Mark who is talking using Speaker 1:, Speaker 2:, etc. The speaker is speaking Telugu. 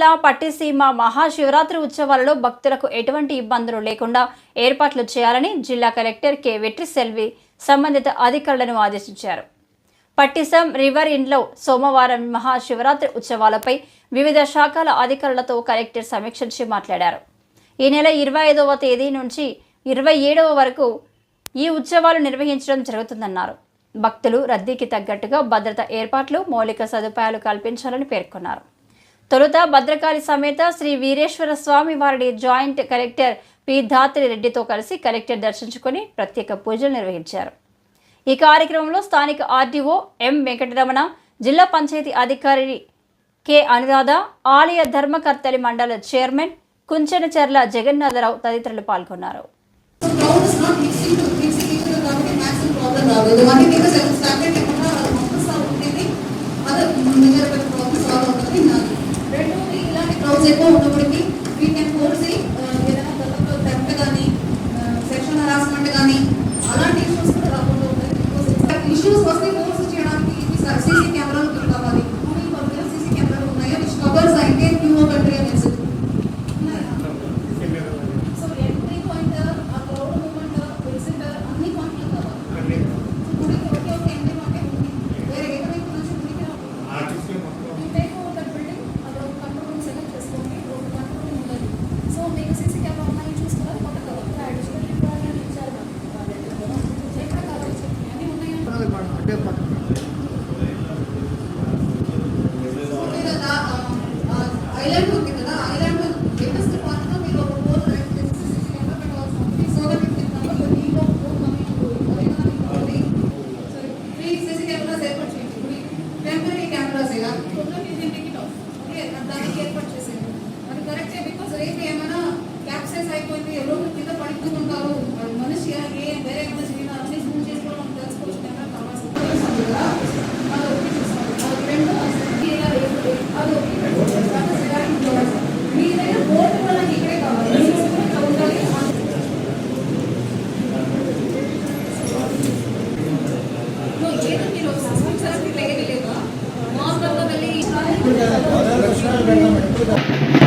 Speaker 1: జిల్లా పట్టిసీమ మహాశివరాత్రి ఉత్సవాలలో భక్తులకు ఎటువంటి ఇబ్బందులు లేకుండా ఏర్పాట్లు చేయాలని జిల్లా కలెక్టర్ కె. వెట్రి సెల్వి సంబంధిత అధికారులను ఆదేశించారు. పట్టిసం రివర్ ఇన్లో సోమవారం మహాశివరాత్రి ఉత్సవాలపై వివిధ శాఖల అధికారులతో కలెక్టర్ సమీక్షించి మాట్లాడారు. ఈ నెల ఇరవై ఐదవ తేదీ నుంచి ఇరవై ఏడవ వరకు ఈ ఉత్సవాలు నిర్వహించడం జరుగుతుందన్నారు. భక్తులు రద్దీకి తగ్గట్టుగా భద్రత ఏర్పాట్లు మౌలిక సదుపాయాలు కల్పించాలని పేర్కొన్నారు. తొలుత భద్రకాళి సమేత శ్రీ వీరేశ్వర స్వామి వారిని జాయింట్ కలెక్టర్ పి. ధాత్రి రెడ్డితో కలిసి కలెక్టర్ దర్శించుకొని ప్రత్యేక పూజలు నిర్వహించారు. ఈ కార్యక్రమంలో స్థానిక ఆర్డీఓ ఎం వెంకటరమణ జిల్లా పంచాయతీ అధికారి కె. అనురాధ ఆలయ ధర్మకర్తలి మండల చైర్మన్ కుంచెనచర్ల జగన్నాథరావు తదితరులు పాల్గొన్నారు.
Speaker 2: So crowd వస్తే కోర్సు సో ఎంట్రీ పాయింట్ ఆ క్రౌడ్ మూమెంట్ ఎగ్జిట్ అన్ని పాయింట్లు ఎంట్రీ పాయింట్ వేరే అక్కడ ఒక కంట్రోల్ సెలెక్ట్ చేసుకోండి ఒక కంట్రోల్ Thank you.